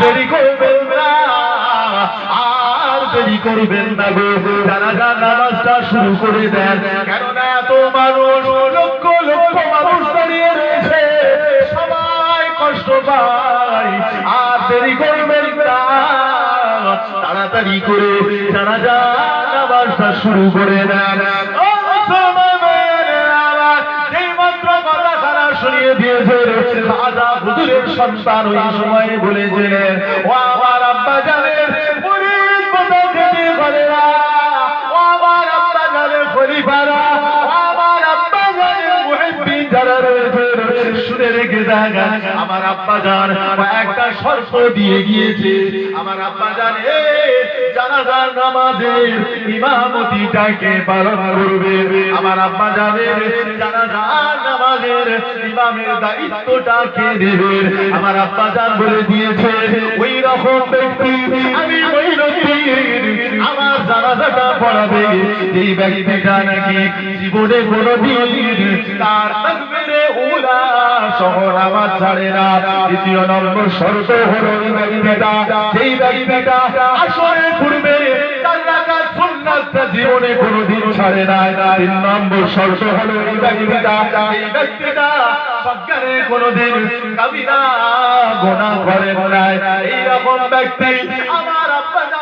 দেরি করবেন না, আর দেরি করবেন নামাজটা শুরু করে দেন, কেননা এত মানুষ, লক্ষ লক্ষ মানুষ দাঁড়িয়ে রয়েছে। সবাই কষ্ট আর দেরি করবেন তাড়াতাড়ি করে নামাজটা শুরু করে দেন। শুনিয়ে দিয়েছে রাজা হুজুরের সন্তান ওই সময়ে বলেছিলেন ও আমার আব্বা জানের মুরিদ শুনে রেখে দেখা আমার আব্বা জান একটা শর্ত দিয়ে গিয়েছে। আমার আব্বা জানে জানাজার নামাজের ইমামতিটাকে পালন করবে। আমার আব্বা জানের জানাজার নামাজের ইমামের দায়িত্বটা দেবে। আমার আব্বা জান বলে দিয়েছে, ওই রকম ব্যক্তি আমি ওই ব্যক্তি আমার জানাজাটা পড়াবে। এই ব্যক্তিটা নাকি জীবনে কোনোদিন তার শহর আমার ছাড়ে না। দ্বিতীয় নম্বর শর্ত হলো এই ব্যক্তিটা সেই ব্যক্তিটা আসরে পূর্বে জীবনে কোনোদিন ছাড়ে না। তিন নম্বর শর্ত হলো এই ব্যক্তিটা এই ব্যক্তিটা সজ্ঞানে কোনোদিন কাবিরা গোনা করে না এইরকম ব্যক্তি আমার আব্বা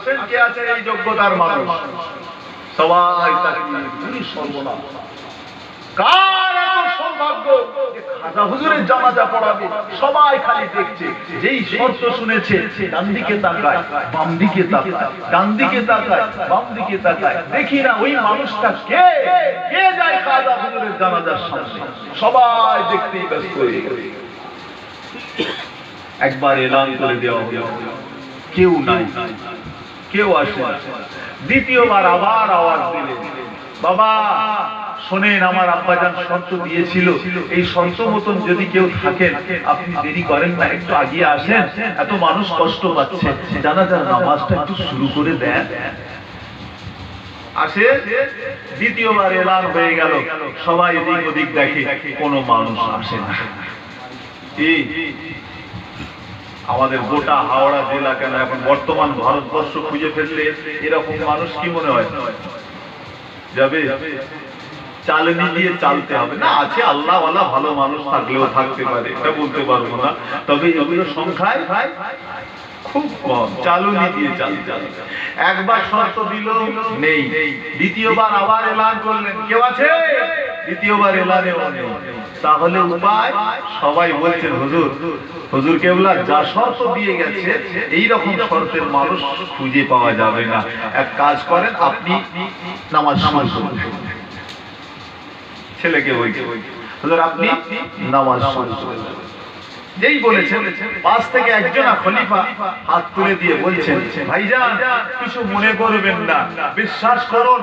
আসেন কে আছেন এই যোগ্যতার মানুষ? সবাই তাকে একবার এলান করে দেওয়া কেউ নাই। কেউ আসে। দ্বিতীয়বার আবার আওয়াজ দিলে বাবা, শোনেন, আমার আব্বাজান শর্ত দিয়েছিল। এই শর্ত মতন যদি কেউ থাকেন, আপনি দেরি করেন না, একটু আগিয়ে আসেন। এত মানুষ কষ্ট পাচ্ছে। জানা যার নামাজটা একটু শুরু করে দেন। আসে, দ্বিতীয়বার এলান হয়ে গেল। সবাই এদিক ওদিক দেখে, কোনো মানুষ আসে না। আমাদের গোটা হাওড়া জেলা কেন এখন বর্তমান ভারতবর্ষ খুঁজে ফেললে এরকম মানুষ কি মনে হয়? যাবে? চালনি দিয়ে চালতে হবে। না, আছে আল্লাহ ভালো মানুষ থাকলেও থাকতে পারে, এটা বলতে পারব না। তবে এগুলো সংখ্যায় খুব কম চালনি দিয়ে চালতে একবার শর্ত দিল, নেই। দ্বিতীয়বার আবার এলান করলেন। কেউ আছে? দ্বিতীয়বার এলানেও নেই তাহলে উপায়, সবাই বলছেন, হুজুর হুজুর কেবলা, যা শর্ত দিয়ে গেছে এই রকম শর্তের মানুষ খুঁজে পাওয়া যাবে না। এক কাজ করেন, আপনি নামাজ করুন। ছেলেকে বলছে, হুজুর, আপনি নামাজ শুরু করুন। যেই বলেছেন, পাশ থেকে একজন খলিফা হাত তুলে দিয়ে বলছেন, ভাইজান, কিছু মনে করবেন না। বিশ্বাস করুন